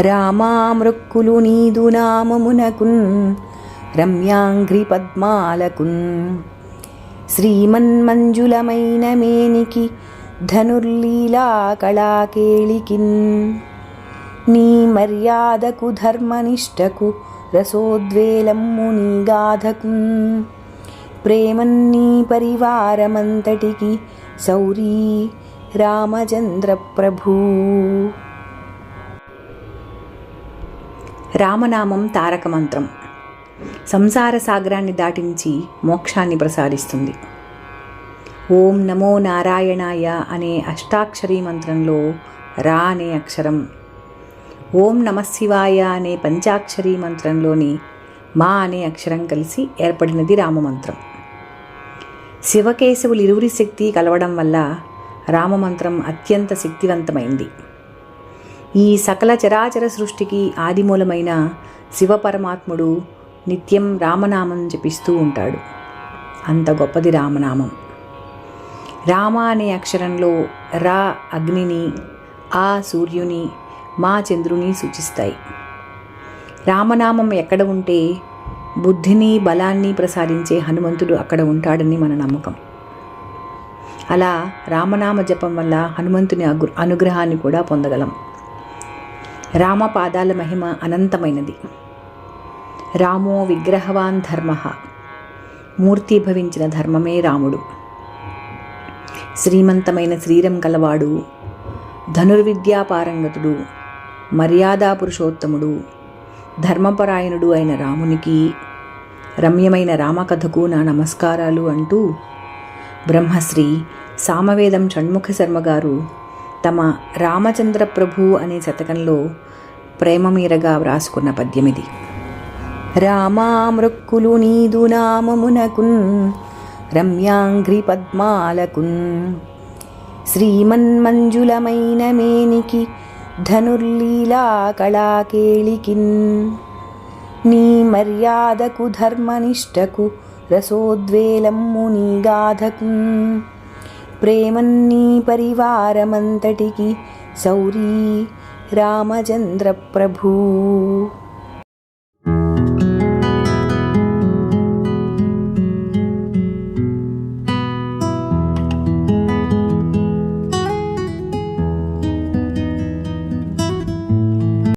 రామామృక్కులు నీదు నామమునకున్ రమ్యాంఘ్రి పద్మాలకున్. శ్రీమన్మంజులమైన మేనికి ధనుర్లీలా కళాకేళికిన్. నీ మర్యాదకు ధర్మనిష్టకు రసోద్వేలమ్ము నీ గాధకున్ ప్రేమన్ నీ పరివారమంతటికి సౌరీ రామచంద్ర ప్రభూ రామనామం తారక మంత్రం సంసార సాగరాన్ని దాటించి మోక్షాన్ని ప్రసాదిస్తుంది. ఓం నమో నారాయణాయ అనే అష్టాక్షరీ మంత్రంలో రా అనే అక్షరం. ఓం నమశివాయ అనే పంచాక్షరీ మంత్రంలోని మా అనే అక్షరం కలిసి ఏర్పడినది రామమంత్రం. శివకేశవులు ఇరువురి శక్తి కలవడం వల్ల రామమంత్రం అత్యంత శక్తివంతమైంది. ఈ సకల చరాచర సృష్టికి ఆదిమూలమైన శివపరమాత్ముడు నిత్యం రామనామం జపిస్తూ ఉంటాడు. అంత గొప్పది రామనామం. రామ అనే అక్షరంలో రా అగ్నిని ఆ సూర్యుని మా చంద్రుని సూచిస్తాయి. రామనామం ఎక్కడ ఉంటే బుద్ధిని బలాన్ని ప్రసాదించే హనుమంతుడు అక్కడ ఉంటాడని మన నమ్మకం. అలా రామనామ జపం వల్ల హనుమంతుని అగు అనుగ్రహాన్ని కూడా పొందగలం. రామపాదాల మహిమ అనంతమైనది. రామో విగ్రహవాన్ ధర్మ. మూర్తిభవించిన ధర్మమే రాముడు. శ్రీమంతమైన శ్రీరం కలవాడు ధనుర్విద్యా పారంగతుడు మర్యాదా పురుషోత్తముడు ధర్మపరాయణుడు అయిన రామునికి రమ్యమైన రామకథకు నా నమస్కారాలు అంటూ బ్రహ్మశ్రీ సామవేదం షణ్ముఖ శర్మ గారు తమ రామచంద్ర ప్రభు అనే శతకంలో ప్రేమ మీరగా వ్రాసుకున్న పద్యమిది. రామామృక్కులు నీదు నామమునకున్ రమ్యాంగ్రి పద్మాలకున్. శ్రీమన్మంజులమైన మేనికి ధనుర్లీలా కళాకేళికిన్. నీ మర్యాదకు ధర్మనిష్టకు రసోద్వేలమ్ము నీ గాధకు ప్రేమన్నీ పరివారమంతటికి సౌరీ రామచంద్ర ప్రభూ